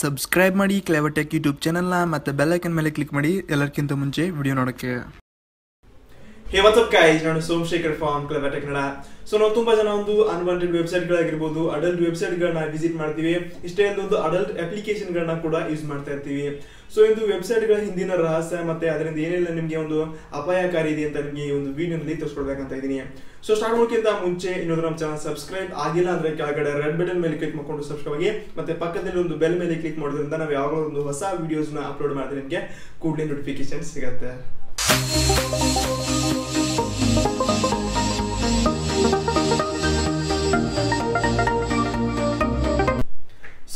Subscribe ಮಾಡಿ ಕ್ಲೆವಟೆಕ್ YouTube ಚಾನಲ್ನ ಮತ್ತು ಬೆಲ್ಲೈಕನ್ ಮೇಲೆ ಕ್ಲಿಕ್ ಮಾಡಿ ಎಲ್ಲರಿಗಿಂತ ಮುಂಚೆ ವಿಡಿಯೋ ನೋಡೋಕ್ಕೆ. ಹೇ ವಾಟ್ಸಪ್ ಗೈಸ್ ನಾನು Somashekhar farm club Kannada so ನಾವು ತುಂಬಾ ಜನ ಒಂದು ಅನ್ವಾಂಟೆಡ್ ವೆಬ್ಸೈಟ್ ಗಳಾಗಿರ್ಬೋದು ಅಡಲ್ಟ್ ವೆಬ್ಸೈಟ್ ಗಳನ್ನ ವಿಸಿಟ್ ಮಾಡ್ತೀವಿ. ಇಷ್ಟೇ ಒಂದು ಅಡಲ್ಟ್ ಅಪ್ಲಿಕೇಶನ್ ಗಳನ್ನ ಕೂಡ ಯೂಸ್ ಮಾಡ್ತಾ ಇರ್ತೀವಿ. ಸೊ ಇದು ವೆಬ್ಸೈಟ್ಗಳ ಹಿಂದಿನ ರಹಸ್ಯ ಮತ್ತೆ ಅದರಿಂದ ಏನೆಲ್ಲ ನಿಮಗೆ ಒಂದು ಅಪಾಯಕಾರಿ ಇದೆ ಅಂತ ನಿಮಗೆ ಈ ಒಂದು ವಿಡಿಯೋನಲ್ಲಿ ತೋರಿಸ್ಕೊಡ್ಬೇಕಂತ ಇದೀನಿ ಸೊ ಸ್ಟಾರ್ಟ್ ಮಾಡೋಕ್ಕಿಂತ ಮುಂಚೆ ಇನ್ನೊಂದು ನಮ್ಮ ಚಾನಲ್ ಸಬ್ಸ್ಕ್ರೈಬ್ ಆಗಿಲ್ಲ ಅಂದ್ರೆ ಕೆಳಗಡೆ ರೆಡ್ ಬಟನ್ ಮೇಲೆ ಕ್ಲಿಕ್ ಮಾಡ್ಕೊಂಡು ಸಬ್ಸ್ಕ್ರೈಬ್ ಆಗಿ, ಮತ್ತೆ ಪಕ್ಕದಲ್ಲಿ ಒಂದು ಬೆಲ್ ಮೇಲೆ ಕ್ಲಿಕ್ ಮಾಡೋದ್ರಿಂದ ನಾವು ಯಾವಾಗಲೂ ಒಂದು ಹೊಸ ವಿಡಿಯೋಸ್ನ ಅಪ್ಲೋಡ್ ಮಾಡಿದ್ರೆ ನಿಮಗೆ ಕೂಡಲೇ ನೋಟಿಫಿಕೇಶನ್ ಸಿಗುತ್ತೆ.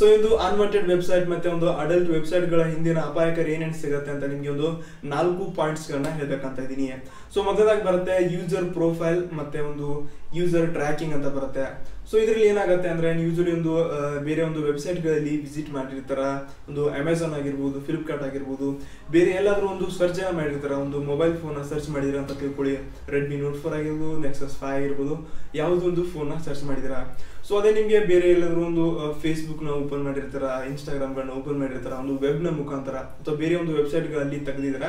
ಸೊ ಇದು ಅನ್ವಾಂಟೆಡ್ ವೆಬ್ಸೈಟ್ ಮತ್ತೆ ಒಂದು ಅಡಲ್ಟ್ ವೆಬ್ಸೈಟ್ಗಳ ಹಿಂದಿನ ಅಪಾಯಕಾರಿ ಏನೇನು ಸಿಗುತ್ತೆ ಅಂತ ನಿಮ್ಗೆ ಒಂದು ನಾಲ್ಕು ಪಾಯಿಂಟ್ಸ್ ಗಳನ್ನ ಹೇಳ್ಬೇಕಂತ ಇದ್ದೀನಿ. ಸೊ ಮೊದಲಾಗಿ ಬರುತ್ತೆ ಯೂಸರ್ ಪ್ರೊಫೈಲ್ ಮತ್ತೆ ಒಂದು ಯೂಸರ್ ಟ್ರ್ಯಾಕಿಂಗ್ ಅಂತ ಬರುತ್ತೆ. ಸೊ ಇದರಲ್ಲಿ ಏನಾಗುತ್ತೆ ಅಂದ್ರೆ ಯೂಶಲಿ ಒಂದು ಬೇರೆ ಒಂದು ವೆಬ್ಸೈಟ್ಗಳಲ್ಲಿ ವಿಸಿಟ್ ಮಾಡಿರ್ತಾರ, ಒಂದು ಅಮೆಝಾನ್ ಆಗಿರ್ಬೋದು ಫ್ಲಿಪ್ಕಾರ್ಟ್ ಆಗಿರ್ಬೋದು, ಬೇರೆ ಎಲ್ಲಾದರೂ ಒಂದು ಸರ್ಚ್ ಮಾಡಿರ್ತಾರ, ಒಂದು ಮೊಬೈಲ್ ಫೋನ್ ಸರ್ಚ್ ಮಾಡಿದ್ರ ಅಂತ ತಿಳ್ಕೊಳ್ಳಿ. ರೆಡ್ಮಿ ನೋಟ್ ಫೋರ್ ಆಗಿರ್ಬೋದು ನೆಕ್ಸಸ್ ಫೈವ್ ಆಗಿರ್ಬೋದು, ಯಾವುದೋ ಒಂದು ಫೋನ್ ಸರ್ಚ್ ಮಾಡಿದಿರ. ಸೊ ಅದೇ ನಿಮಗೆ ಬೇರೆ ಎಲ್ಲಾದರೂ ಒಂದು ಫೇಸ್ಬುಕ್ನ ಓಪನ್ ಮಾಡಿರ್ತಾರ ಇನ್ಸ್ಟಾಗ್ರಾಮ್ಗಳನ್ನ ಓಪನ್ ಮಾಡಿರ್ತಾರ, ಒಂದು ವೆಬ್ನ ಮುಖಾಂತರ ಅಥವಾ ಬೇರೆ ಒಂದು ವೆಬ್ಸೈಟ್ಗಳಲ್ಲಿ ಗಳಲ್ಲಿ ತೆಗೆದಿದ್ರ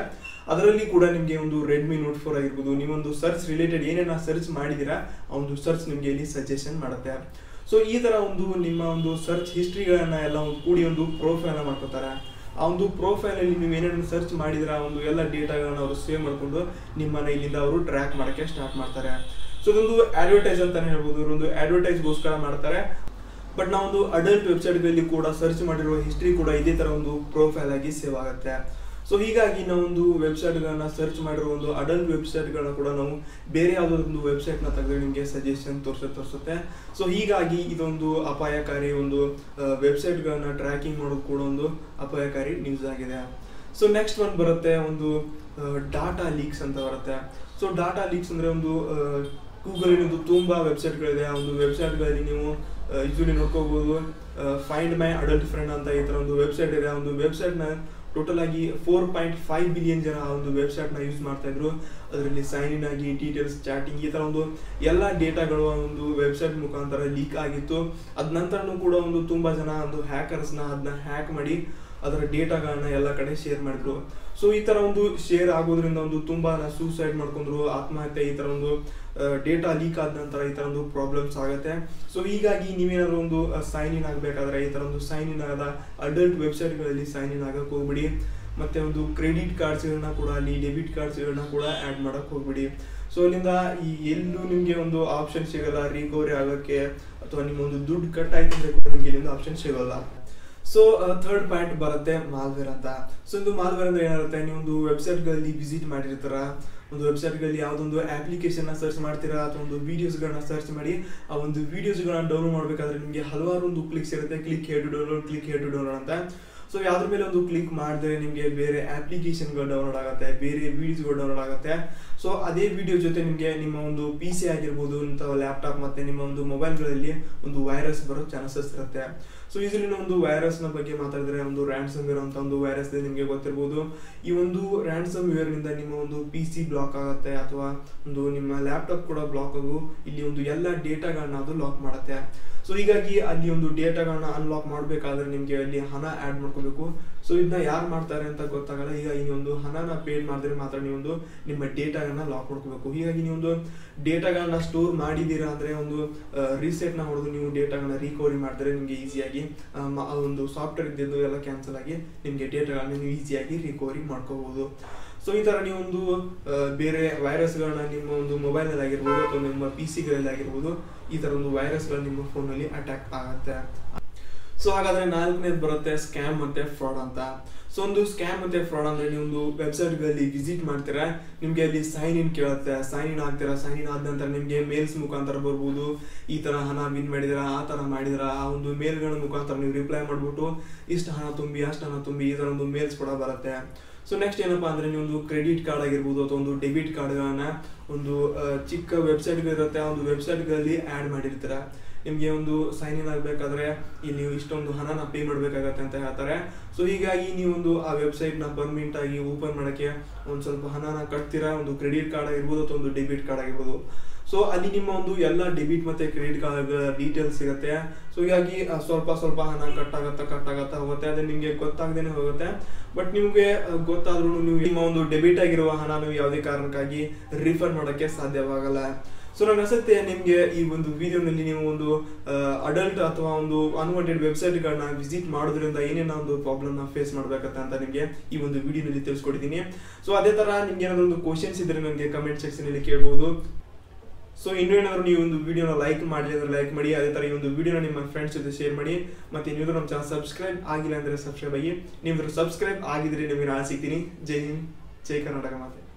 ಅದರಲ್ಲಿ ಕೂಡ ನಿಮಗೆ ಒಂದು ರೆಡ್ಮಿ ನೋಟ್ ಫೋರ್ ಆಗಿರ್ಬೋದು ನೀವೊಂದು ಸರ್ಚ್ ರಿಲೇಟೆಡ್ ಏನೇನು ಸರ್ಚ್ ಮಾಡಿದಿರಾ ಆ ಒಂದು ಸರ್ಚ್ ನಿಮಗೆ ಇಲ್ಲಿ ಸಜೆಷನ್ ಮಾಡುತ್ತೆ. ಸೊ ಈ ಥರ ಒಂದು ನಿಮ್ಮ ಒಂದು ಸರ್ಚ್ ಹಿಸ್ಟ್ರಿಗಳನ್ನ ಎಲ್ಲ ಒಂದು ಕೂಡಿ ಒಂದು ಪ್ರೊಫೈಲ್ ಮಾಡ್ಕೋತಾರೆ. ಆ ಒಂದು ಪ್ರೊಫೈಲ್ ಅಲ್ಲಿ ನೀವು ಏನೇನು ಸರ್ಚ್ ಮಾಡಿದ್ರೆ ಆ ಒಂದು ಎಲ್ಲ ಡೇಟಾಗಳನ್ನ ಅವರು ಸೇವ್ ಮಾಡಿಕೊಂಡು ನಿಮ್ಮನ್ನ ಇಲ್ಲಿಂದ ಅವರು ಟ್ರ್ಯಾಕ್ ಮಾಡಕ್ಕೆ ಸ್ಟಾರ್ಟ್ ಮಾಡ್ತಾರೆ. ಸೊ ಇದೊಂದು ಅಡ್ವರ್ಟೈಸ್ ಅಂತಾನೆ ಹೇಳ್ಬೋದು. ಇವರೊಂದು ಅಡ್ವರ್ಟೈಸ್ಗೋಸ್ಕರ ಮಾಡ್ತಾರೆ. ಬಟ್ ನಾವೊಂದು ಅಡಲ್ಟ್ ವೆಬ್ಸೈಟ್ಗಳಲ್ಲಿ ಕೂಡ ಸರ್ಚ್ ಮಾಡಿರುವ ಹಿಸ್ಟ್ರಿ ಕೂಡ ಇದೇ ತರ ಒಂದು ಪ್ರೊಫೈಲ್ ಆಗಿ ಸೇವ್ ಆಗುತ್ತೆ. ಸೊ ಹೀಗಾಗಿ ನಾವೊಂದು ವೆಬ್ಸೈಟ್ಗಳನ್ನ ಸರ್ಚ್ ಮಾಡಿರೋ ಒಂದು ಅಡಲ್ಟ್ ವೆಬ್ಸೈಟ್ಗಳನ್ನ ಕೂಡ ನಾವು ಬೇರೆ ಯಾವುದೋ ಒಂದು ವೆಬ್ಸೈಟ್ನ ತೆಗೆದ್ರೆ ನಿಮಗೆ ಸಜೆಷನ್ ತೋರಿಸ, ತೋರಿಸುತ್ತೆ. ಸೊ ಹೀಗಾಗಿ ಇದೊಂದು ಅಪಾಯಕಾರಿ ಒಂದು ವೆಬ್ಸೈಟ್ಗಳನ್ನ ಟ್ರ್ಯಾಕಿಂಗ್ ಮಾಡೋದು ಕೂಡ ಒಂದು ಅಪಾಯಕಾರಿ ನ್ಯೂಸ್ ಆಗಿದೆ. ಸೊ ನೆಕ್ಸ್ಟ್ ಒಂದು ಬರುತ್ತೆ ಒಂದು ಡಾಟಾ ಲೀಕ್ಸ್ ಅಂತ ಬರುತ್ತೆ. ಸೊ ಡಾಟಾ ಲೀಕ್ಸ್ ಅಂದ್ರೆ ಒಂದು ಗೂಗಲ್ ತುಂಬ ವೆಬ್ಸೈಟ್ಗಳಿದೆ ಆ ಒಂದು ವೆಬ್ಸೈಟ್ಗಳಲ್ಲಿ ನೀವು ಈಸಿಲಿ ನೋಡ್ಕೋಬೋದು. ಫೈಂಡ್ ಮೈ ಅಡಲ್ಟ್ ಫ್ರೆಂಡ್ ಅಂತ ಈ ತರ ಒಂದು ವೆಬ್ಸೈಟ್ ಇದೆ. ಆ ಒಂದು ವೆಬ್ಸೈಟ್ನ ಟೋಟಲ್ ಆಗಿ ಫೋರ್ ಪಾಯಿಂಟ್ ಫೈವ್ ಬಿಲಿಯನ್ ಜನ ಆ ಒಂದು ವೆಬ್ಸೈಟ್ನ ಯೂಸ್ ಮಾಡ್ತಾ ಇದ್ರು. ಅದರಲ್ಲಿ ಸೈನ್ ಇನ್ ಆಗಿ ಡೀಟೇಲ್ಸ್ ಚಾಟಿಂಗ್ ಈ ತರ ಒಂದು ಎಲ್ಲ ಡೇಟಾಗಳು ಆ ಒಂದು ವೆಬ್ಸೈಟ್ ಮುಖಾಂತರ ಲೀಕ್ ಆಗಿತ್ತು. ಅದ ನಂತರನೂ ಕೂಡ ಒಂದು ತುಂಬಾ ಜನ ಒಂದು ಹ್ಯಾಕರ್ಸ್ನ ಅದನ್ನ ಹ್ಯಾಕ್ ಮಾಡಿ, ಅದರ ಡೇಟಾಗಳನ್ನ ಎಲ್ಲ ಕಡೆ ಶೇರ್ ಮಾಡಿದ್ರು. ಸೊ ಈ ತರ ಒಂದು ಶೇರ್ ಆಗೋದ್ರಿಂದ ಒಂದು ತುಂಬಾ ಸೂಸೈಡ್ ಮಾಡ್ಕೊಂಡ್ರು, ಆತ್ಮಹತ್ಯೆ ಈ ತರ ಒಂದು ಡೇಟಾ ಲೀಕ್ ಆದ ನಂತರ ಈ ತರ ಒಂದು ಪ್ರಾಬ್ಲಮ್ಸ್ ಆಗುತ್ತೆ. ಸೊ ಹೀಗಾಗಿ ನೀವೇನಾದ್ರು ಒಂದು ಸೈನ್ ಇನ್ ಆಗಬೇಕಾದ್ರೆ ಈ ತರ ಒಂದು ಸೈನ್ ಇನ್ ಆಗದ ಅಡಲ್ಟ್ ವೆಬ್ಸೈಟ್ಗಳಲ್ಲಿ ಸೈನ್ ಇನ್ ಆಗಕ್ಕೆ ಹೋಗ್ಬಿಡಿ. ಮತ್ತೆ ಒಂದು ಕ್ರೆಡಿಟ್ ಕಾರ್ಡ್ಸ್ಗಳನ್ನ ಕೂಡ ಅಲ್ಲಿ ಡೆಬಿಟ್ ಕಾರ್ಡ್ಸ್ಗಳನ್ನ ಕೂಡ ಆ್ಯಡ್ ಮಾಡಕ್ ಹೋಗ್ಬಿಡಿ. ಸೊ ಅಲ್ಲಿಂದ ಈ ಎಲ್ಲೂ ನಿಮಗೆ ಒಂದು ಆಪ್ಷನ್ ಸಿಗಲ್ಲ ರಿಕವರಿ ಆಗೋಕ್ಕೆ, ಅಥವಾ ನಿಮ್ಮ ಒಂದು ದುಡ್ಡು ಕಟ್ ಆಯ್ತು ಅಂದ್ರೆ ಕೂಡ ನಿಮಗೆ ಇಲ್ಲಿಂದ ಆಪ್ಷನ್ ಸಿಗಲ್ಲ. ಸೊ ಥರ್ಡ್ ಪಾಯಿಂಟ್ ಬರುತ್ತೆ ಮಾಲ್ವೇರ್ ಅಂತ. ಸೊ ಒಂದು ಮಾಲ್ವೇರ್ ಅಂದ್ರೆ ಏನಾಗುತ್ತೆ? ನೀವು ಒಂದು ವೆಬ್ಸೈಟ್ಗಳಲ್ಲಿ ವಿಸಿಟ್ ಮಾಡಿರ್ತಾರ? ಒಂದು ವೆಬ್ಸೈಟ್ಗಳಲ್ಲಿ ಯಾವುದೊಂದು ಅಪ್ಲಿಕೇಶನ್ ಸರ್ಚ್ ಮಾಡ್ತೀರಾ? ಅಥವಾ ಒಂದು ವಿಡಿಯೋಸ್ಗಳನ್ನ ಸರ್ಚ್ ಮಾಡಿ, ಆ ಒಂದು ವಿಡಿಯೋಸ್ಗಳನ್ನ ಡೌನ್ಲೋಡ್ ಮಾಡಬೇಕಾದ್ರೆ ನಿಮಗೆ ಹಲವಾರು ಒಂದು ಕ್ಲಿಕ್ಸ್ ಇರುತ್ತೆ click here download click here to download ಅಂತ. ಸೊ ಯಾವ್ದ್ರ ಮೇಲೆ ಒಂದು ಕ್ಲಿಕ್ ಮಾಡಿದ್ರೆ ನಿಮಗೆ ಬೇರೆ ಅಪ್ಲಿಕೇಶನ್ಗಳು ಡೌನ್ಲೋಡ್ ಆಗುತ್ತೆ, ಬೇರೆ ವಿಡಿಯೋಸ್ಗಳು ಡೌನ್ಲೋಡ್ ಆಗುತ್ತೆ. ಸೊ ಅದೇ ವಿಡಿಯೋ ಜೊತೆ ನಿಮಗೆ ನಿಮ್ಮ ಒಂದು ಪಿ ಸಿ ಆಗಿರ್ಬೋದು, ಇಂಥ ಲ್ಯಾಪ್ಟಾಪ್ ಮತ್ತೆ ನಿಮ್ಮ ಒಂದು ಮೊಬೈಲ್ಗಳಲ್ಲಿ ಒಂದು ವೈರಸ್ ಬರೋ ಚಾನ್ಸಸ್ ಇರುತ್ತೆ. ಸೊ ಈಸಿಲಿ ಒಂದು ವೈರಸ್ನ ಬಗ್ಗೆ ಮಾತಾಡಿದ್ರೆ, ಒಂದು ರ್ಯಾಂಡ್ಸಮ್ ವೇರ್ ಒಂದು ವೈರಸ್ ನಿಮಗೆ ಗೊತ್ತಿರ್ಬೋದು. ಈ ಒಂದು ರ್ಯಾಂಡ್ಸಮ್ ವೇರ್ನಿಂದ ನಿಮ್ಮ ಒಂದು ಪಿ ಸಿ ಬ್ಲಾಕ್ ಆಗುತ್ತೆ ಅಥವಾ ಒಂದು ನಿಮ್ಮ ಲ್ಯಾಪ್ಟಾಪ್ ಕೂಡ ಬ್ಲಾಕ್ ಆಗು. ಇಲ್ಲಿ ಒಂದು ಎಲ್ಲ ಡೇಟಾಗಳನ್ನ ಅದು ಲಾಕ್ ಮಾಡುತ್ತೆ. ಸೊ ಹೀಗಾಗಿ ಅಲ್ಲಿ ಒಂದು ಡೇಟಾಗಳನ್ನ ಅನ್ಲಾಕ್ ಮಾಡಬೇಕಾದ್ರೆ ನಿಮಗೆ ಅಲ್ಲಿ ಹಣ ಆಡ್ ಮಾಡ್ಕೋಬೇಕು. ಸೊ ಇದನ್ನ ಯಾರು ಮಾಡ್ತಾರೆ ಅಂತ ಗೊತ್ತಾಗಲ್ಲ. ಈಗ ಈ ಒಂದು ಹಣನ ಪೇ ಮಾಡಿದ್ರೆ ಮಾತ್ರ ನೀವೊಂದು ನಿಮ್ಮ ಡೇಟಾಗಳನ್ನ ಲಾಕ್ ಮಾಡ್ಕೋಬೇಕು. ಹೀಗಾಗಿ ನೀವೊಂದು ಡೇಟಾಗಳನ್ನ ಸ್ಟೋರ್ ಮಾಡಿದ್ದೀರಾ ಅಂದರೆ ಒಂದು ರೀಸೆಟ್ನ ಹೊಡೆದು ನೀವು ಡೇಟಾಗಳನ್ನ ರಿಕವರಿ ಮಾಡಿದ್ರೆ ನಿಮಗೆ ಈಸಿಯಾಗಿ ಒಂದು ಸಾಫ್ಟ್ವೇರ್ ಇದ್ದಿದ್ದು ಎಲ್ಲ ಕ್ಯಾನ್ಸಲ್ ಆಗಿ ನಿಮಗೆ ಡೇಟಾಗಳನ್ನ ನೀವು ಈಸಿಯಾಗಿ ರಿಕವರಿ ಮಾಡ್ಕೋಬಹುದು ಸೊ ಈ ತರ ನೀವೊಂದು ಒಂದು ಬೇರೆ ವೈರಸ್ಗಳನ್ನ ನಿಮ್ಮ ಒಂದು ಮೊಬೈಲ್ ಅಲ್ಲಿ ಆಗಿರ್ಬೋದು ಅಥವಾ ನಿಮ್ಮ ಪಿ ಸಿಗಳಲ್ಲಿ ಆಗಿರ್ಬೋದು ಈ ತರ ಒಂದು ವೈರಸ್ಗಳು ನಿಮ್ಮ ಫೋನ್ ಅಲ್ಲಿ ಅಟ್ಯಾಕ್ ಆಗುತ್ತೆ. ಸೊ ಹಾಗಾದ್ರೆ ನಾಲ್ಕನೇದು ಬರುತ್ತೆ ಸ್ಕ್ಯಾಮ್ ಮತ್ತೆ ಫ್ರಾಡ್ ಅಂತ. ಸೊ ಒಂದು ಸ್ಕ್ಯಾಮ್ ಮತ್ತೆ ಫ್ರಾಡ್ ಅಂದ್ರೆ ನೀವು ಒಂದು ವೆಬ್ಸೈಟ್ಗಳಲ್ಲಿ ವಿಸಿಟ್ ಮಾಡ್ತೀರಾ, ನಿಮ್ಗೆ ಅಲ್ಲಿ ಸೈನ್ ಇನ್ ಕೇಳುತ್ತೆ. ಸೈನ್ ಇನ್ ಆಗ್ತೀರಾ ಸೈನ್ ಇನ್ ಆದ ನಂತರ ನಿಮ್ಗೆ ಮೇಲ್ಸ್ ಮುಖಾಂತರ ಬರ್ಬೋದು. ಈ ತರ ಹಣ ವಿನ್ ಮಾಡಿದಿರ ಆ ತರ ಮಾಡಿದಿರ ಆ ಒಂದು ಮೇಲ್ಗಳ ಮುಖಾಂತರ ನೀವು ರಿಪ್ಲೈ ಮಾಡ್ಬಿಟ್ಟು ಇಷ್ಟು ಹಣ ತುಂಬಿ, ಅಷ್ಟು ಹಣ ತುಂಬಿ ಈ ತರ ಒಂದು ಮೇಲ್ಸ್ ಕೂಡ ಬರುತ್ತೆ. ಸೊ ನೆಕ್ಸ್ಟ್ ಏನಪ್ಪಾ ಅಂದ್ರೆ ನೀವು ಒಂದು ಕ್ರೆಡಿಟ್ ಕಾರ್ಡ್ ಆಗಿರ್ಬೋದು ಅಥವಾ ಒಂದು ಡೆಬಿಟ್ ಕಾರ್ಡ್ಗಳನ್ನ ಒಂದು ಚಿಕ್ಕ ವೆಬ್ಸೈಟ್ ಇರುತ್ತೆ ಆ ಒಂದು ವೆಬ್ಸೈಟ್ಗಳಲ್ಲಿ ಆ್ಯಡ್ ಮಾಡಿರ್ತೀರ. ನಿಮಗೆ ಒಂದು ಸೈನ್ ಇನ್ ಆಗಬೇಕಾದ್ರೆ ಇಲ್ಲಿ ನೀವು ಇಷ್ಟೊಂದು ಹಣನ ಪೇ ಮಾಡಬೇಕಾಗತ್ತೆ ಅಂತ ಹೇಳ್ತಾರೆ. ಸೊ ಹೀಗಾಗಿ ಒಂದು ಆ ವೆಬ್ಸೈಟ್ನ ಪರ್ಮನೆಂಟ್ ಆಗಿ ಓಪನ್ ಮಾಡೋಕ್ಕೆ ಒಂದು ಸ್ವಲ್ಪ ಹಣನ ಕಟ್ತೀರಾ? ಒಂದು ಕ್ರೆಡಿಟ್ ಕಾರ್ಡ್ ಆಗಿರ್ಬೋದು ಅಥವಾ ಒಂದು ಡೆಬಿಟ್ ಕಾರ್ಡ್ ಆಗಿರ್ಬೋದು. ಸೊ ಅಲ್ಲಿ ನಿಮ್ಮ ಒಂದು ಎಲ್ಲ ಡೆಬಿಟ್ ಮತ್ತೆ ಕ್ರೆಡಿಟ್ ಕಾರ್ಡ್ ಡೀಟೇಲ್ಸ್ ಸಿಗುತ್ತೆ. ಸೊ ಹೀಗಾಗಿ ಸ್ವಲ್ಪ ಸ್ವಲ್ಪ ಹಣ ಕಟ್ ಕಟ್ಟಾಗತ್ತಾ ಕಟ್ ಆಗತ್ತಾ ಹೋಗುತ್ತೆ. ಅದು ನಿಮಗೆ ಗೊತ್ತಾಗದೇನೆ ಹೋಗುತ್ತೆ. ಬಟ್ ನಿಮಗೆ ಗೊತ್ತಾದ್ರೂ ನೀವು ನಿಮ್ಮ ಒಂದು ಡೆಬಿಟ್ ಆಗಿರುವ ಹಣ ನೀವು ಯಾವುದೇ ಕಾರಣಕ್ಕಾಗಿ ರಿಫಂಡ್ ಮಾಡೋಕ್ಕೆ ಸಾಧ್ಯವಾಗಲ್ಲ. ಸೊ ನನಗೆ ಅನ್ಸುತ್ತೆ ನಿಮಗೆ ಈ ಒಂದು ವಿಡಿಯೋನಲ್ಲಿ ನೀವು ಒಂದು ಅಡಲ್ಟ್ ಅಥವಾ ಒಂದು ಅನ್ವಾಂಟೆಡ್ ವೆಬ್ಸೈಟ್ಗಳನ್ನ ವಿಸಿಟ್ ಮಾಡೋದ್ರಿಂದ ಏನೇನೋ ಒಂದು ಪ್ರಾಬ್ಲಮ್ನ ಫೇಸ್ ಮಾಡಬೇಕಂತ ಅಂತ ನಿಮಗೆ ಈ ಒಂದು ವಿಡಿಯೋನಲ್ಲಿ ತಿಳಿಸ್ಕೊಡ್ತೀನಿ ಸೊ ಅದೇ ತರ ನಿಮ್ಗೆ ಏನಾದ್ರು ಒಂದು ಕ್ವಶನ್ಸ್ ಇದ್ರೆ ನನಗೆ ಕಮೆಂಟ್ ಸೆಕ್ಷನ್ ಅಲ್ಲಿ ಕೇಳ್ಬೋದು. ಸೊ ಇನ್ನೂ ಏನಾದರೂ ನೀವು ಒಂದು ವಿಡಿಯೋನ ಲೈಕ್ ಮಾಡಿ ಅಂದ್ರೆ ಲೈಕ್ ಮಾಡಿ, ಅದೇ ತರ ಈ ಒಂದು ವಿಡಿಯೋನ ನಿಮ್ಮ ಫ್ರೆಂಡ್ಸ್ ಜೊತೆ ಶೇರ್ ಮಾಡಿ. ಮತ್ತೆ ನೀವು ನಮ್ಮ ಚಾನಲ್ ಸಬ್ಸ್ಕ್ರೈಬ್ ಆಗಿಲ್ಲ ಅಂದ್ರೆ ಸಬ್ಸ್ಕ್ರೈಬ್ ಆಗಿ. ನೀವು ಸಬ್ಸ್ಕ್ರೈಬ್ ಆಗಿದ್ರೆ ನಿಮಗೆ ನಾನು ಸಿಗ್ತೀನಿ. ಜೈ ಹಿಂದ್, ಜೈ ಕರ್ನಾಟಕ ಮಾತೆ.